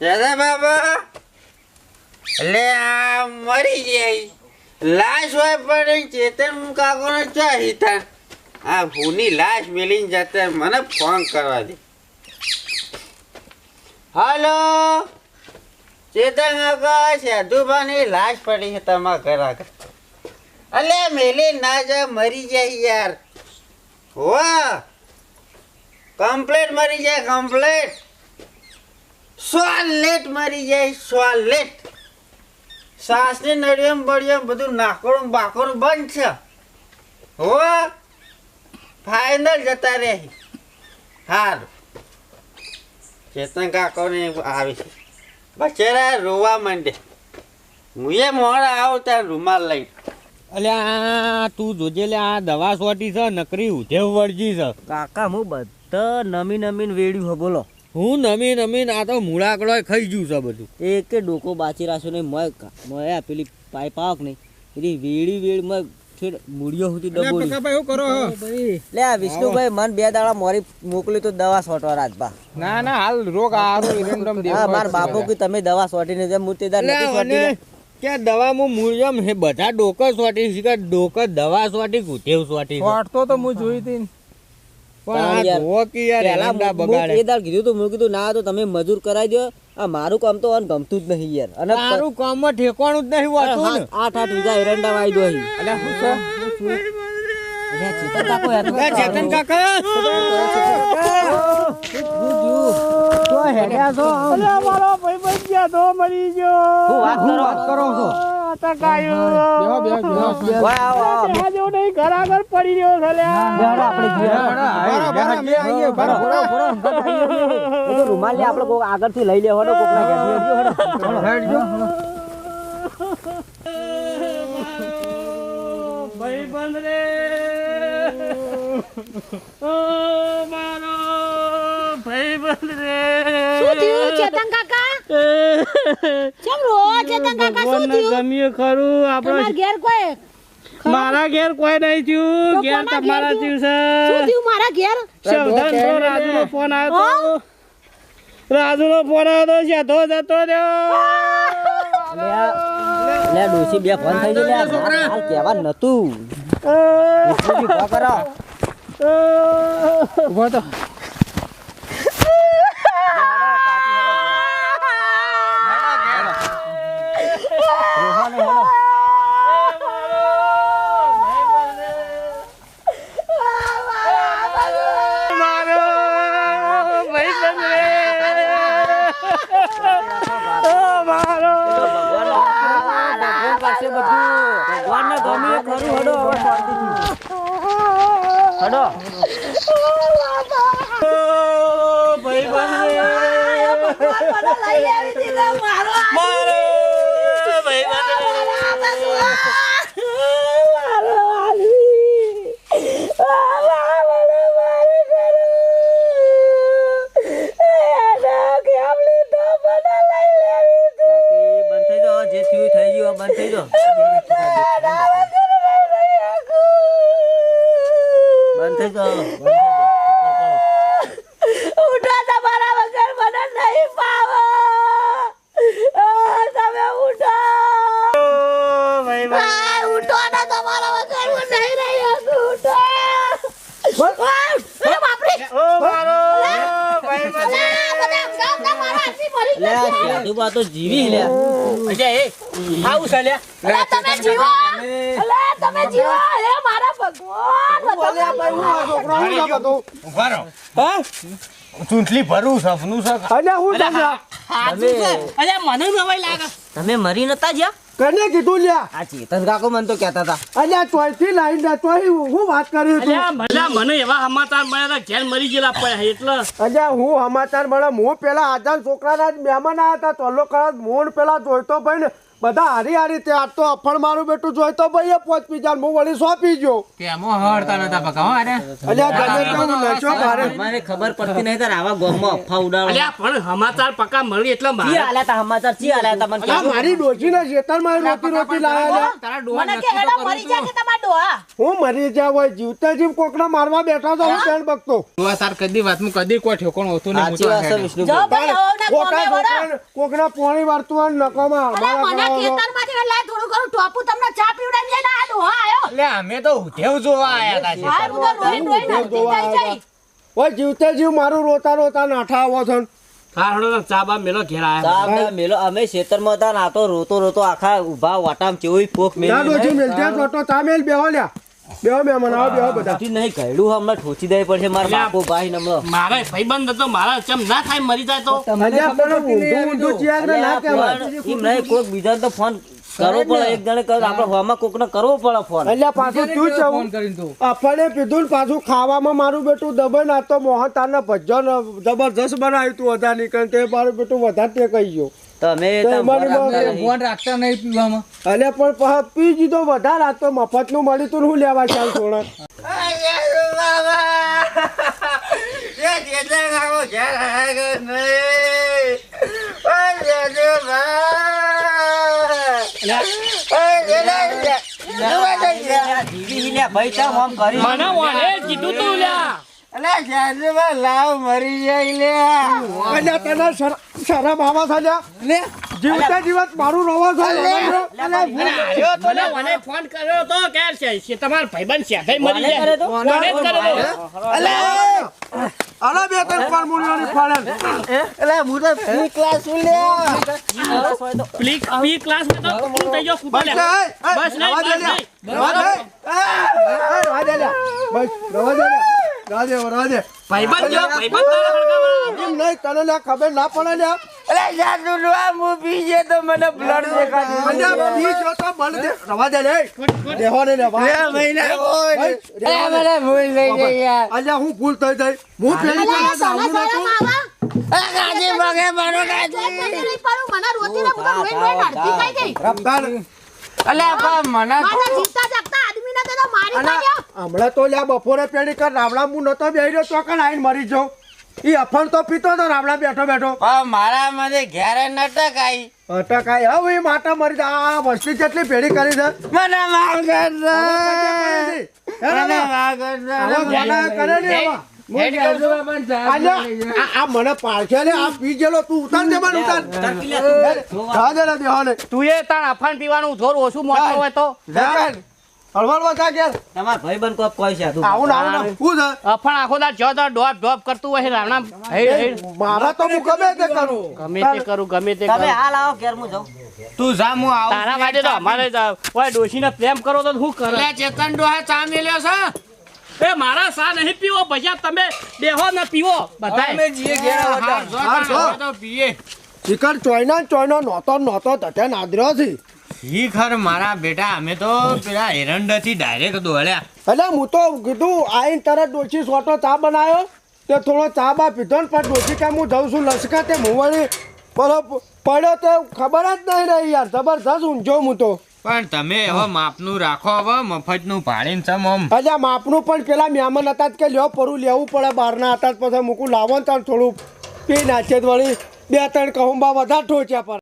દાદા બાબા એટલે આ મરી જાય લાશ હોય પણ ચેતન કાકોને ચાહી તા આ હુની લાશ મેલીને જતા મને ફોન કરવા દે. હાલો? ચેતન કાકા સાધુભાની લાશ પડી છે તમારા ઘર આગળ. અલે, મેલી ના જા, મરી જાય યાર. વાહ કમ્પ્લેટ મરી જાય કમ્પ્લેટ સોલેટ મરી જાય સોલેટ. સાસની નળિયમ બળિયમ બધું નાકોડું બાકોડું બંધ છે. હો ફાઇનલ જતા રહે. હાર. ચેતન કાકોને આવી છે. બચેરા રોવા માંડે. હું એ મોડા આવું ત્યાં રૂમાલ લઈ અલ્યા તું જોજે લે આ દવા સોટી છે નકરી ઉધે વળજી છે. કાકા હું બધા નમી નમીન વેડ્યું હો બોલો. હું નમી નમીન આ તો મૂળાકડો ખાઈ ગયું છે બધું. એક કે ડોકો બાચી રાખ્યો ને મોય મોય પેલી પાઇપ આવક નહીં એની વેડી વેડમાં છેડ મૂળિયો સુધી ડબોડી લે વિષ્ણુભાઈ મન બે દાડા મોરી મોકલી તો દવા સોટવા રાજબા ના ના હાલ રોગ આરો રેન્ડમ હા માર બાપુ કે તમે દવા સોટીને જેમ મૂર્તિદાર નથી સોટી કે દવામાં મૂળિયમ હે બધા ડોક સોટી છે કે ડોક દવા સોટી ગુધેવ સોટી છે. તો હું જોઈ હતી કીધું મેં ના તો તમે મજૂર કરાવી દો આ મારું કામ તો ગમતું જ નહીં યાર. અને તારું કામમાં ઠેકાણું જ નહીં આઠ આઠ વીઘા એરંડા વાઈ દો ચેતન કાકો મારો ભાઈ ગયા મરી વાત કરો છો? આગળ રૂમાલ લે આપણે કોક આગળથી લઈ લેવાનો કોકના ભાઈ હેડજો, રે. ઓ મારો ભાઈબંધ રે શું થયું ચેતન કાકા? કેમ રો ચેતન કાકા શું ભગવાનને થયું? ગમ્યું ખરું તમારા આપણો ઘેર કોઈ? મારા ઘેર કોઈ નહીં થયું તો ઘેર તમારા થયું? થયું શું થયું મારા ઘેર? સાવધાન તો રાજુનો ફોન આવ્યો તો રાજુનો ફોન આવ્યો તો જતો જતો રહ્યો. લે ડોશી બે ફોન થઈ ગયો લે કહેવા નતું ઊભો તો રોહાને હેડો. મારો ભાઈબંધ રે ઓ મારો ભગવાન પાસે બધું એ ખરું હેડો હવે. શાંતિથી હેડો. આવી દીધો મારો મારો ભાઈબંધ મારો આલવી બાકી બંધ થઈ જાઓ જે થયું થઈ ગયું હવે બંધ થઈ જાઓ બંધ થઈ જાઓ ઉઠો તમારા વગર મને નહીં પાવો તમે ઉઠો. ઉઠો ને તમારા વગર હું નહીં રહી શકું. ઉઠો. બાપરે. ઓ મારો ભાઈબંધ અલા, મને અમદાવાદ ના મારા લે જીવી લે. અલા, તમે જીવો. અલા, તમે જીવો. હે મારા ભગવાન ચૂંટલી ભરું સપનું છે. અલ્યા હું તમે તમે મરી નતા જ્યાં? કને કીધું લ્યા? આ ચેતન કાકો મને તો કહેતા હતા. અલ્યા ચોથી લાઈન ના તોય હું વાત કરી તું ભલા મને એવા સમાચાર મળ્યા હતા ઘેર મરી ગયેલા પડ્યા એટલે. અલ્યા હું સમાચાર મળ્યા? હું પેલા આજાન છોકરાના જ મહેમાન આવ્યા હતા ચોલો ખરા મોણ પેલા જોઈતો ભાઈ ને. બધા હારી હારી ત્યાર તો અફણ મારું બેટું જોઈ તો ભાઈ પોચ પીજા હું વળી સોંપી ગયો. અલ્યા ગમે નશો મારે મને ખબર પડતી નહીં તાર આવા ગોમમાં અફા ઉડાડો અલ્યા પણ સમાચાર પકા મળી એટલે મારે કી આલા તા સમાચાર ચી આલા તા? મને મારી કહેજો. મારી જેતર ખેતરમાં રોતી રોતી લાયા મને કે હેડા મરી જા કે તમાર ડોહા. હું મરી જા હોય જીવતા જીવ કોકના મારવા બેઠા તો હું બેન બકતો સાચી વાત હું વિષ્ણુ જો ભાઈ. હવના કોકા કોમે વળો. કોકના- પોણી ને નકામાં છો. ખેતરમાંથી લાય થોડું ઘણું ટોપું તમને ચા પીવડાવી આ ડોહા આયો. એટલે અમે તો ઉઠેવ જોવા આયા હું તો રોઈ રોઈ નડતી થઈ જઈ ઓય જીવતા જીવ મારું રોતા રોતા નાઠા આવો છો ને. ચા બા મેલો ઘેર આયા. ચા મેલો અમે ખેતરમાં હતા ને રોતો રોતો આખા ઊભા વાટામ ચેવી ના મેલી ડોશી મેલજે મેલ બેહો લ્યા. બેહો મહેમાન આવો બેહો બધા. નહીં ગયડું હમણાં ઠોચી દઈ પડશે મારા. ભાઈ ને હમણાં. ભાઈબંધ હતો મારા ચમ ના થાય મરી જાય તો? અલ્યા પણ ઊંધું ઊંધું ચિયાર ના કહેવાય. એમ નહીં કોઈક બીજાને તો ફોન કરવો પડે એક જણે કરો આપણે હોમાં કોકને કરવો પડે ફોન એટલે પાછું તું છે આપણે પીધું ને પાછું ખાવામાં મારું બેટું દબાઈ ના તો મોહન તારને ભજન જબરજસ્ત બનાવ્યું તું વધારે નીકળે તે મારું બેટું વધારે તે કહી ગયો. તમે નહીં. અલ્યા પણ પાછા પી જીધો વધારે આ તો મફતનું મળ્યું તું હું લેવા ચાલ થોડા મને વાલે કીધું તું લ્યા લાવ મરી જાય લે તને શરમ આવા સાજા લે. જીવતા જીવત મારું રવા છો મને ફોન કર્યો તો કે છે- તમાર તમારો છે ભાઈ મરી જાય. તો? કોને જ કરેલો? અરે બે ત્રણ પર મૂળીઓની ફાળે એટલે હું? તો ફ્રી ક્લાસ લે પ્લી પ્લી ક્લાસમાં તો. ફૂલ થઈ ગયો ફૂટો બસ નહીં, રવા દે બસ નહીં. બસ, રવા દે. રવા દે, રવા દે. ભાઈબંધ જો ભાઈબંધ. એમ નહીં, તને લ્યા ખબર ના પડે લ્યા. એટલે જાદુ લુઆ હું પી જાય તો મને બ્લડ દેખાતું અલ્યા, ઈ જો તો બ્લડ દે. રવા દે લે. દેહો ને લે. બે મહિના. ઓય બસ, મને ભૂલ થઈ ગઈ યાર. અલ્યા, હું ભૂલ થઈ ગઈ. હું પેલી અરે તને આવું. નતું. આવા આ કાજી મારો ગાજી. મને પડું મને રોતી ના તો રોઈ રોઈ નડતી થઈ ગઈ. રમતાલ. અલ્યા પણ મને જીવતા જાગતા આદમી ના તો મારી કાઢ્યો હમણાં તો લ્યા બપોરે પેડી કર રાવડા હું નતો બેહી રહ્યો તો કણ આઈને મરી જાઉં. ઈ અફણ તો પીતો તો રામડા બેઠો બેઠો મારા મને ઘેરે નટક આવી અટકાય હવે માટા મરી જાય આ વસ્તી કેટલી ભેડી કરી છે મને માફ કરજો મને ને? માફ કરજો ને તું ને એ તાણ અફાન પીવાનું જોર ઓછું મોટું હોય તો. હળવળવા જા ઘેર. તમારા ભાઈબંધ કોક કોઈ છે તું આવું ને આવું ને. છે? અફાણ આખો દાડ જો તો ડોપ ડોપ કરતું હોય રાવણા હેડ હેડ. મારા તો હું ગમે તે કરું. ગમે તે કરું ગમે તે તમે હાલ આવો ઘેર હું જાઉં. તું જા હું આવું. તારા માટે તો અમારે ઓય ડોશીને પ્રેમ કરો તો શું કરે? ચેતન ડોહા ચા મેલ્યો છે? એ મારા સા નહીં પીવો ભજા તમે બેહો ને પીવો બધા જીએ ઘેર હા, તો પીએ. શિખર ચોયના ને ચોયનો નહોતો ને નહોતો તતે નાદર્યો છે. ઈ ખર મારા બેટા અમે તો પેલા એરંડાથી ડાયરેક્ટ દોડ્યા. એટલે હું તો કીધું આઈને તરત ડોસી સોટો ચા બનાવ્યો તે થોડો ચા બા પીધો ને પણ ડોસી કામ હું જઉં છું લસકા તે વળી પેલો પડ્યો તો ખબર જ નહીં રહી યાર જબરજસ્ત ઊંઝો હું તો. પણ તમે હવે માપનું રાખો હવે મફતનું ભાડીને ચમ આમ. માપનું પણ પેલા મહેમાન હતા કે લ્યો પરું લેવું પડે બહારના હતા પછી મૂકું લાવો ને તાર થોડું પી નાખે વળી બે ત્રણ કહુંબા વધારે ઠોચ્યા પર.